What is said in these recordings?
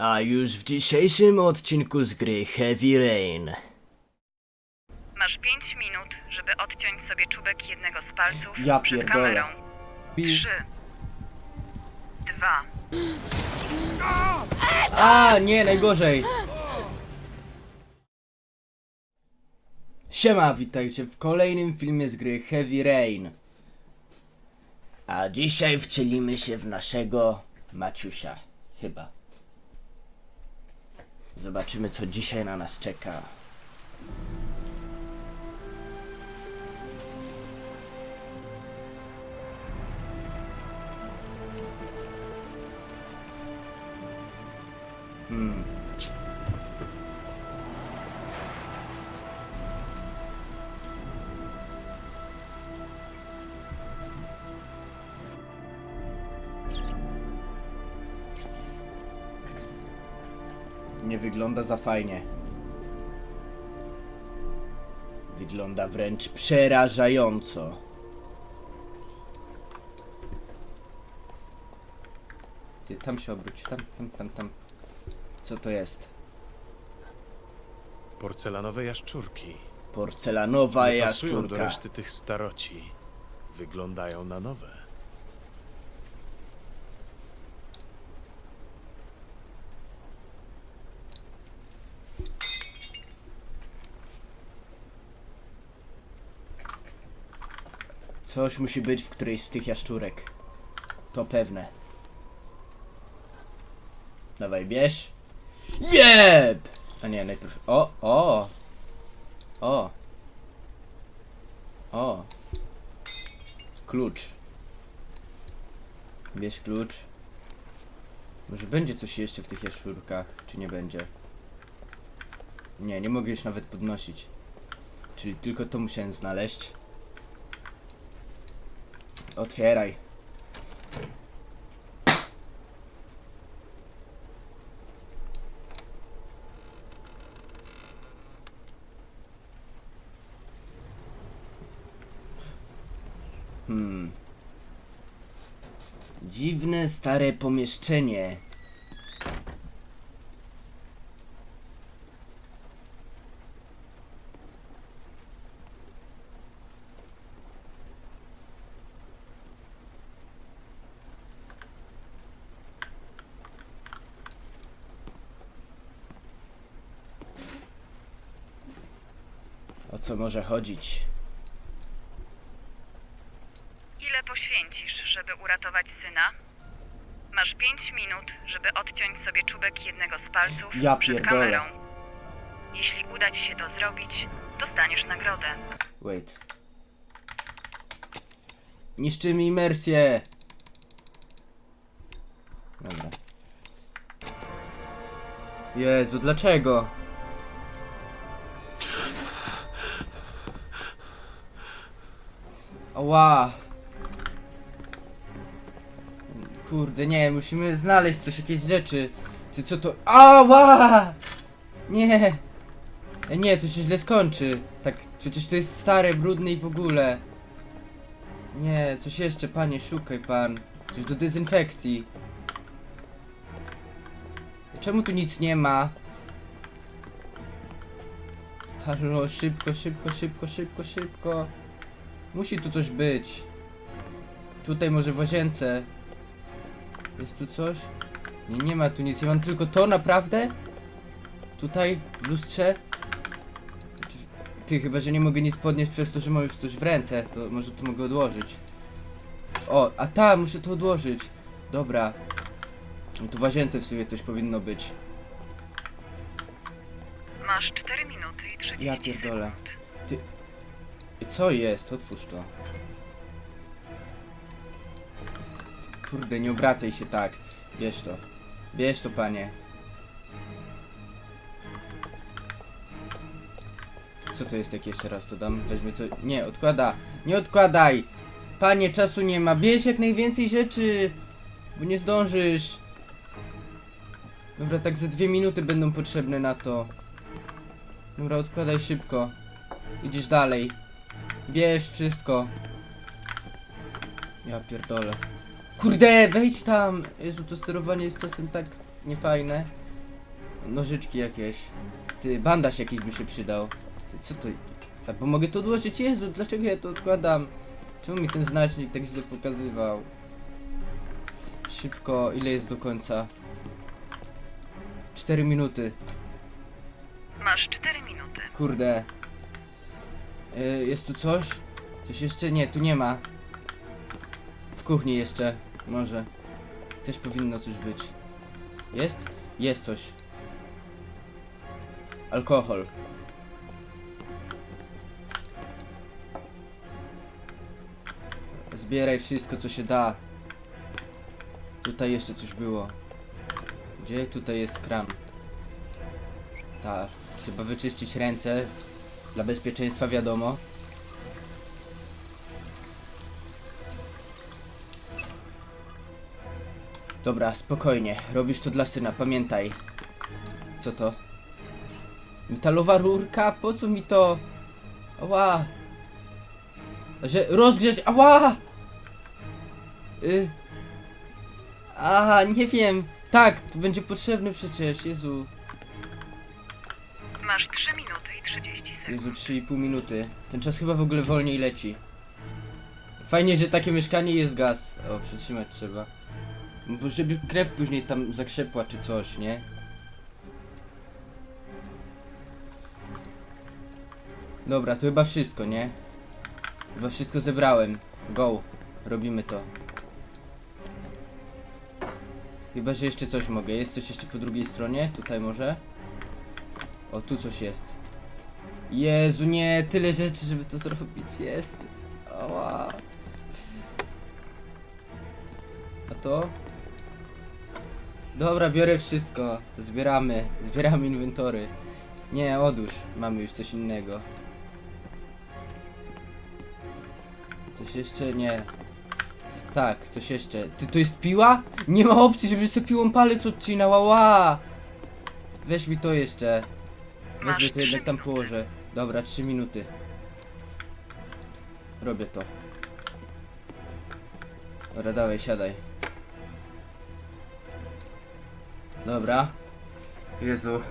A już w dzisiejszym odcinku z gry Heavy Rain. Masz 5 minut, żeby odciąć sobie czubek jednego z palców Ja przed pierdolę. kamerą. Trzy. Dwa. A, nie, najgorzej. Siema, witajcie w kolejnym filmie z gry Heavy Rain. A dzisiaj wcielimy się w naszego Maciusia. Chyba. Zobaczymy, co dzisiaj na nas czeka. Wygląda za fajnie. Wygląda wręcz przerażająco. Ty, tam się obróć, tam, tam, tam, tam. Co to jest? Porcelanowe jaszczurki. Porcelanowa Nie pasują do jaszczurka. reszty tych staroci. Wyglądają na nowe. Coś musi być w którejś z tych jaszczurek. To pewne. Dawaj, bierz. Jeb! A nie, najpierw... O, o! O! O! Klucz. Bierz klucz. Może będzie coś jeszcze w tych jaszczurkach, czy nie będzie? Nie, nie mogę już nawet podnosić. Czyli tylko to musiałem znaleźć. Otwieraj. Hmm. Dziwne stare pomieszczenie. O co może chodzić? Ile poświęcisz, żeby uratować syna? Masz 5 minut, żeby odciąć sobie czubek jednego z palców Ja przed pierdolę. kamerą. Jeśli uda ci się to zrobić, dostaniesz nagrodę. Wait. Niszczymy imersję! Dobra. Jezu, dlaczego? Ała! Kurde, nie, musimy znaleźć coś, jakieś rzeczy. Ty co to? Ała! Nie! E, Nie, to się źle skończy. Tak, przecież to jest stare, brudne i w ogóle. Nie, coś jeszcze, panie, szukaj pan. Coś do dezynfekcji. Czemu tu nic nie ma? Halo, szybko, szybko, szybko, szybko, szybko. Musi tu coś być. Tutaj może w łazience. Jest tu coś? Nie, nie ma tu nic. Ja mam tylko to, naprawdę? Tutaj, w lustrze? Ty, chyba, że nie mogę nic podnieść przez to, że mam już coś w ręce, to może to mogę odłożyć. O, a ta, muszę to odłożyć. Dobra. Tu w łazience w sumie coś powinno być. Masz 4 minuty i 30 Ja pierdolę. sekund. I Co jest? Otwórz to. Kurde, nie obracaj się tak. Bierz to. Bierz to, panie. Co to jest, jak jeszcze raz to dam? Weźmy co... Nie, odkłada. Nie odkładaj! Panie, czasu nie ma. Bierz jak najwięcej rzeczy! Bo nie zdążysz. Dobra, tak ze dwie minuty będą potrzebne na to. Dobra, odkładaj szybko. Idziesz dalej. Bierz wszystko. Ja pierdolę. Kurde, wejdź tam! Jezu, to sterowanie jest czasem tak niefajne. Nożyczki jakieś. Ty, bandaż jakiś by się przydał. Ty, co to? A, bo mogę to odłożyć? Jezu, dlaczego ja to odkładam? Czemu mi ten znacznik tak źle pokazywał? Szybko, ile jest do końca? 4 minuty. Masz 4 minuty. Kurde. Y, jest tu coś? Coś jeszcze? Nie, tu nie ma. W kuchni jeszcze. Może. Też powinno coś być. Jest? Jest coś. Alkohol. Zbieraj wszystko, co się da. Tutaj jeszcze coś było. Gdzie tutaj jest kran? Tak. Trzeba wyczyścić ręce. Dla bezpieczeństwa wiadomo. Dobra, spokojnie. Robisz to dla syna, pamiętaj. Co to? Metalowa rurka? Po co mi to? Ała! Że rozgrzeć, ała! Y... Aha, nie wiem. Tak, to będzie potrzebny przecież, Jezu. Masz 3 minuty i 30 sekund. Jezu, 3,5 minuty. Ten czas chyba w ogóle wolniej leci. Fajnie, że takie mieszkanie jest gaz. O, przytrzymać trzeba. No Bo żeby krew później tam zakrzepła czy coś, nie? Dobra, to chyba wszystko, nie? Chyba wszystko zebrałem. Go. Robimy to. Chyba, że jeszcze coś mogę. Jest coś jeszcze po drugiej stronie? Tutaj może? O, tu coś jest. Jezu, nie, tyle rzeczy, żeby to zrobić jest. Ała. A to? Dobra, biorę wszystko. Zbieramy, zbieramy inwentory. Nie, odłóż, mamy już coś innego. Coś jeszcze? Nie. Tak, coś jeszcze. Ty, to jest piła? Nie ma opcji, żeby sobie piłą palec odcinał, ała! Weź mi to jeszcze. Wezmę to jednak tam położę. Dobra, 3 minuty. Robię to. Dobra, dawaj, siadaj. Dobra. Jezu.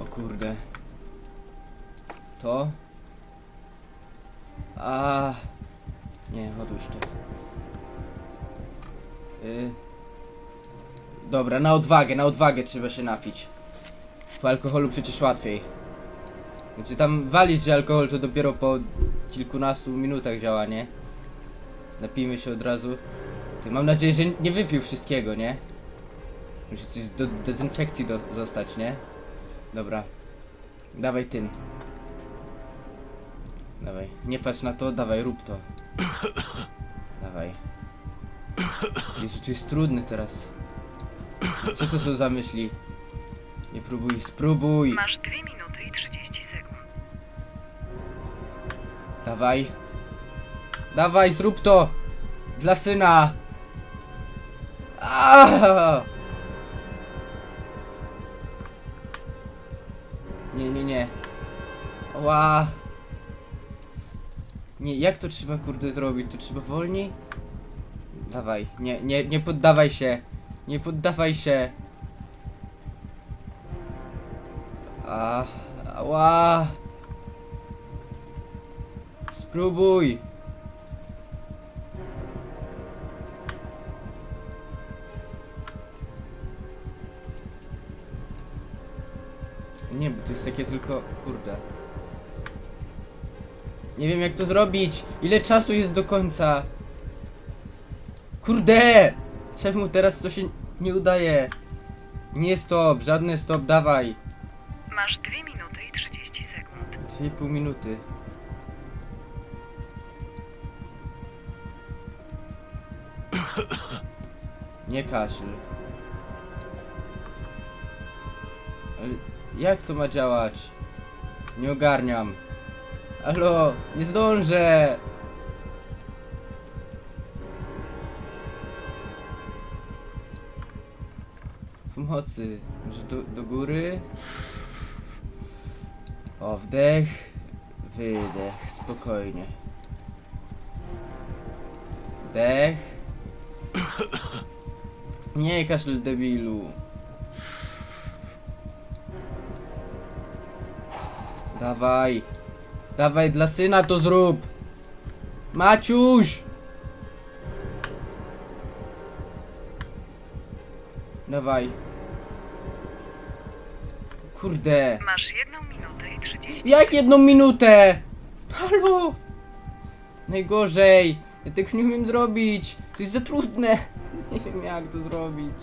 O kurde. To. A. Nie, odłóż to. Y. Dobra, na odwagę, na odwagę trzeba się napić. Po alkoholu przecież łatwiej. Znaczy tam walić, że alkohol to dopiero po kilkunastu minutach działa, nie? Napijmy się od razu. Ty, mam nadzieję, że nie wypił wszystkiego, nie? Musi coś do dezynfekcji do zostać, nie? Dobra. Dawaj tym. Dawaj. Nie patrz na to, dawaj, rób to. Dawaj. Jezu, to jest trudne teraz. Co to są za myśli? Nie próbuj, spróbuj! Masz 2 minuty i 30 sekund. Dawaj. Dawaj, zrób to! Dla syna! Aaaa! Nie, nie, nie. Ła. Nie, jak to trzeba kurde zrobić? To trzeba wolniej? Dawaj, nie, nie, nie poddawaj się. Nie poddawaj się. A, ała. Spróbuj. Nie, bo to jest takie tylko, kurde. Nie wiem jak to zrobić. Ile czasu jest do końca? Kurde! Czemu teraz to się nie udaje? Nie stop, żadne stop, dawaj. 2,5 minuty. Nie kaszl. Ale jak to ma działać? Nie ogarniam. Alo, nie zdążę! Pomocy. Może do, do góry? O, wdech, wydech, spokojnie. Wdech. Nie kaszel debilu. Dawaj. Dawaj, dla syna to zrób. Maciuś! Dawaj. Kurde. Masz jedno jak jedną minutę? Halo? Najgorzej. Ja tego nie umiem zrobić. To jest za trudne. Nie wiem jak to zrobić.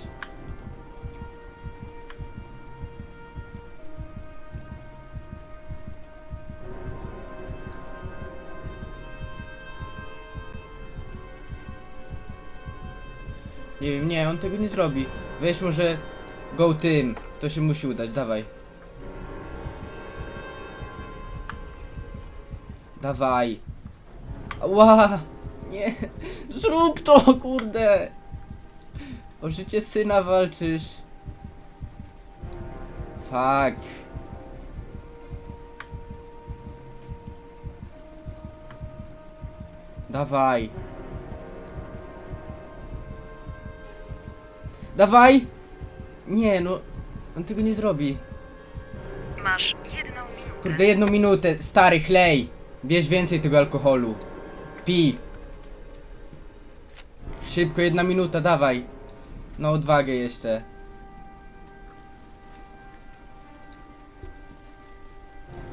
Nie wiem, nie, on tego nie zrobi. Weź może go tym. To się musi udać, dawaj. Dawaj. Ła! Nie! Zrób to, kurde! O życie syna walczysz. Fuck. Dawaj. Dawaj! Nie, no. On tego nie zrobi. Masz jedną minutę. Kurde, jedną minutę, stary chlej. Bierz więcej tego alkoholu. Pij. Szybko, jedna minuta, dawaj. Na odwagę jeszcze.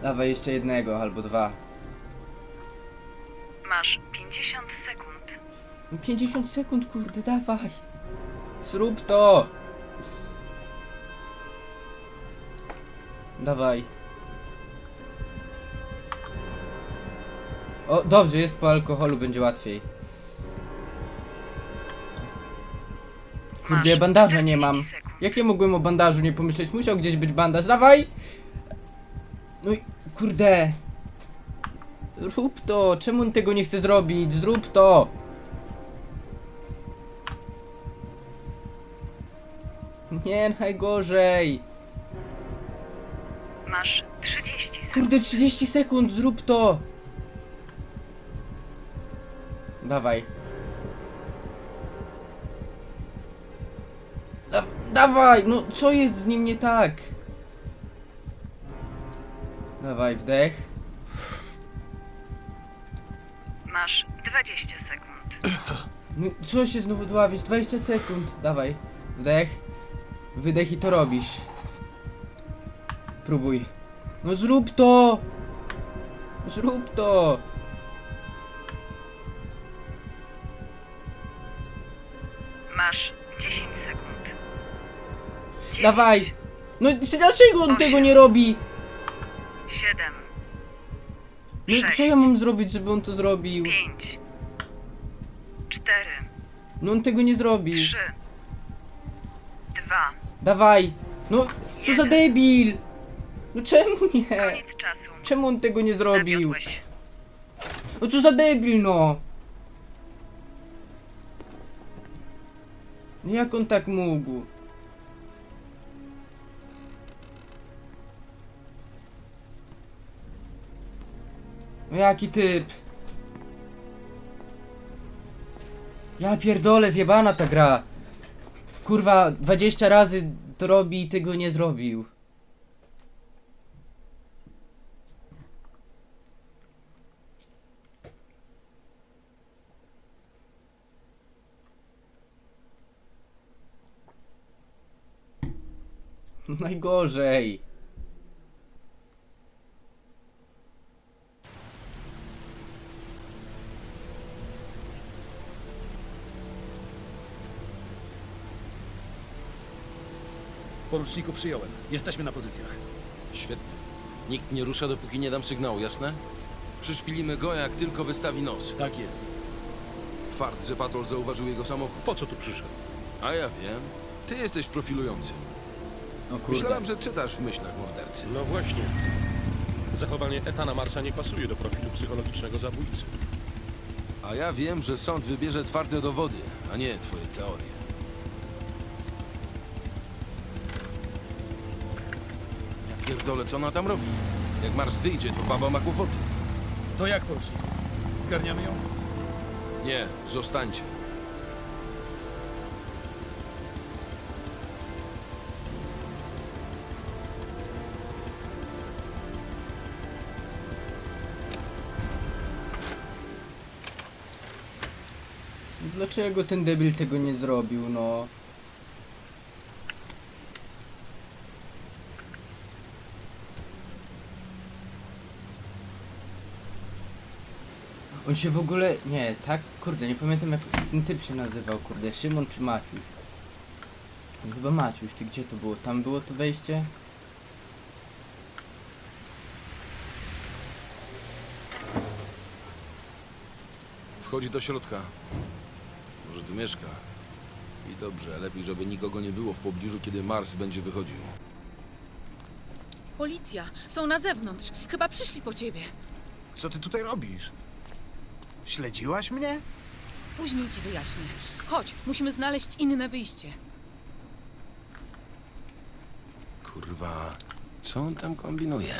Dawaj jeszcze jednego albo dwa. Masz 50 sekund. No 50 sekund, kurde, dawaj. Zrób to. Dawaj. O, dobrze, jest po alkoholu, będzie łatwiej. Kurde, bandaża nie 40 mam. Jak ja mogłem o bandażu nie pomyśleć? Musiał gdzieś być bandaż, dawaj! No i kurde. Rób to, czemu on tego nie chce zrobić? Zrób to! Nie, najgorzej. Masz 30 sekund. Kurde, 30 sekund, zrób to! Dawaj. Da dawaj! No, co jest z nim nie tak? Dawaj, wdech. Masz 20 sekund. No, co się znowu dławisz? 20 sekund. Dawaj. Wdech. Wydech i to robisz. Próbuj. No zrób to! Zrób to! Dawaj! No dlaczego on tego nie robi? 7, No Sześć. co ja mam zrobić, żeby on to zrobił? 5, 4, No on tego nie zrobi. 3, 2. Dawaj! No co za debil! No czemu nie? Czemu on tego nie zrobił? No co za debil no! No jak on tak mógł? No jaki typ? Ja pierdolę, zjebana ta gra. Kurwa, 20 razy to robi i tego nie zrobił. Najgorzej. Poruczniku przyjąłem. Jesteśmy na pozycjach. Świetnie. Nikt nie rusza, dopóki nie dam sygnału, jasne? Przyszpilimy go, jak tylko wystawi nos. Tak jest. Fart, że patrol zauważył jego samochód. Po co tu przyszedł? A ja wiem. Ty jesteś profilujący. O kurde. Myślałem, że czytasz w myślach mordercy. No właśnie. Zachowanie Etana Marsa nie pasuje do profilu psychologicznego zabójcy. A ja wiem, że sąd wybierze twarde dowody, a nie twoje teorie. pierdolę, co ona tam robi? Jak Mars wyjdzie, to baba ma kłopoty. To jak, porucznik? Zgarniamy ją? Nie, zostańcie. Dlaczego ten debil tego nie zrobił, no? On się w ogóle... Nie, tak? Kurde, nie pamiętam jak ten typ się nazywał, kurde. Szymon czy Maciuś? Chyba Maciuś, ty gdzie to było? Tam było to wejście? Wchodzi do środka. Może tu mieszka. I dobrze, lepiej, żeby nikogo nie było w pobliżu, kiedy Mars będzie wychodził. Policja! Są na zewnątrz! Chyba przyszli po ciebie! Co ty tutaj robisz? Śledziłaś mnie? Później ci wyjaśnię. Chodź, musimy znaleźć inne wyjście. Kurwa, co on tam kombinuje?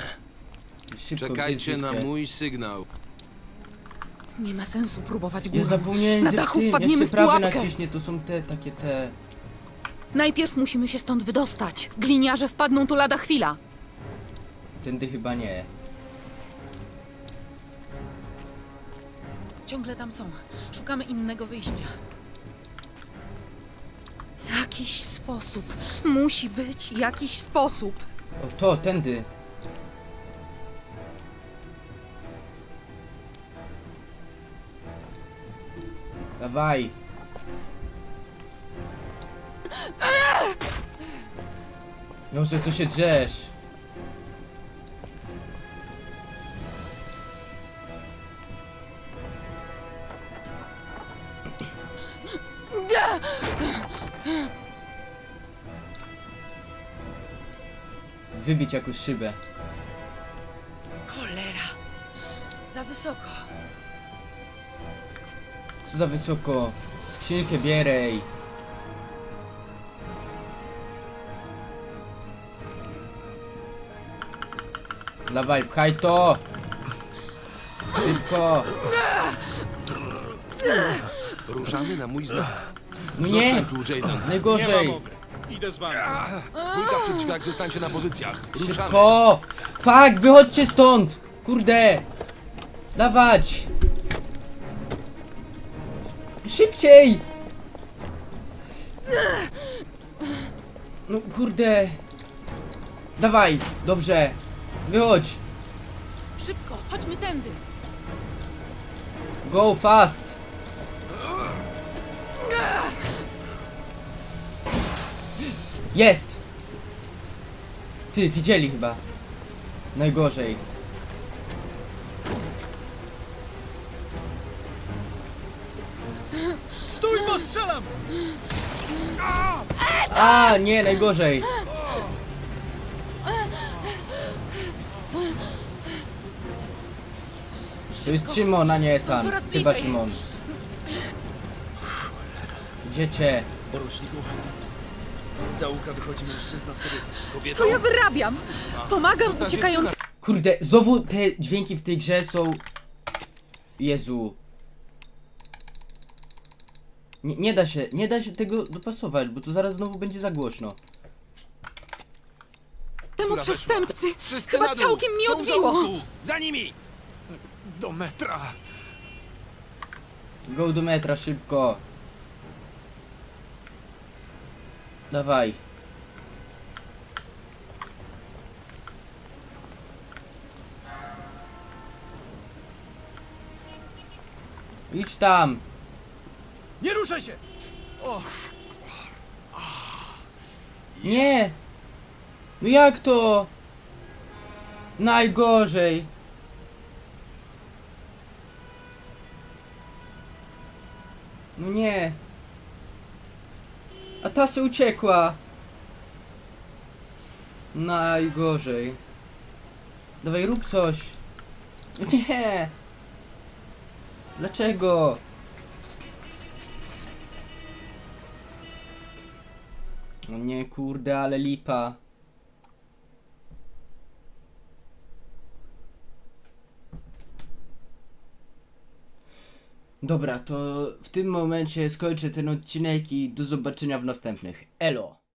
Szybko Czekajcie na mój sygnał. Nie ma sensu próbować Ja górą. zapomniałem, Na że w dachu tym, jak wpadniemy się w prawy pułapkę. naciśnie, to są te, takie te... Najpierw musimy się stąd wydostać. Gliniarze wpadną tu lada chwila. Tędy chyba nie. Ciągle tam są. Szukamy innego wyjścia. Jakiś sposób. Musi być jakiś sposób. O to, tędy. Dawaj. Dobrze, co się drzesz? Wybić jakąś szybę. Cholera. Za wysoko. Co za wysoko? Skrzynkę bierej. Dawaj, pchaj to! Szybko! Ruszamy na mój znak. No nie! Zostań tu, Jaden. Nie ma Najgorzej! mowy. Idę z wami. Dwójka przy drzwiach, zostańcie na pozycjach. Ruszamy. Szybko! Fuck, wychodźcie stąd! Kurde! Dawać! Szybciej! No kurde! Dawaj! Dobrze! Wychodź! Szybko, chodźmy tędy. Go fast! Jest! Ty, widzieli chyba. Najgorzej. Stój, bo strzelam! A, nie, najgorzej. To jest Szymon, a nie. Coraz Chyba bliżej. Szymon. Dziecię. Poruczniku, z załuka wychodzi mężczyzna z kobietą. Z kobietą? Co ja wyrabiam? Pomagam uciekającym. Kurde, znowu te dźwięki w tej grze są... Jezu. Nie, nie da się, nie da się tego dopasować, bo to zaraz znowu będzie za głośno. Temu Która przestępcy. Wszyscy Chyba na dół. całkiem mi Są w odbiło. załuku. Za nimi! Do metra! Go do metra, szybko. Dawaj. Idź tam. Nie ruszaj się! Nie! No jak to? Najgorzej. No nie. A ta se uciekła. Najgorzej. Dawaj, rób coś. Nie. Dlaczego? No nie, kurde, ale lipa. Dobra, to w tym momencie skończę ten odcinek i do zobaczenia w następnych. Elo!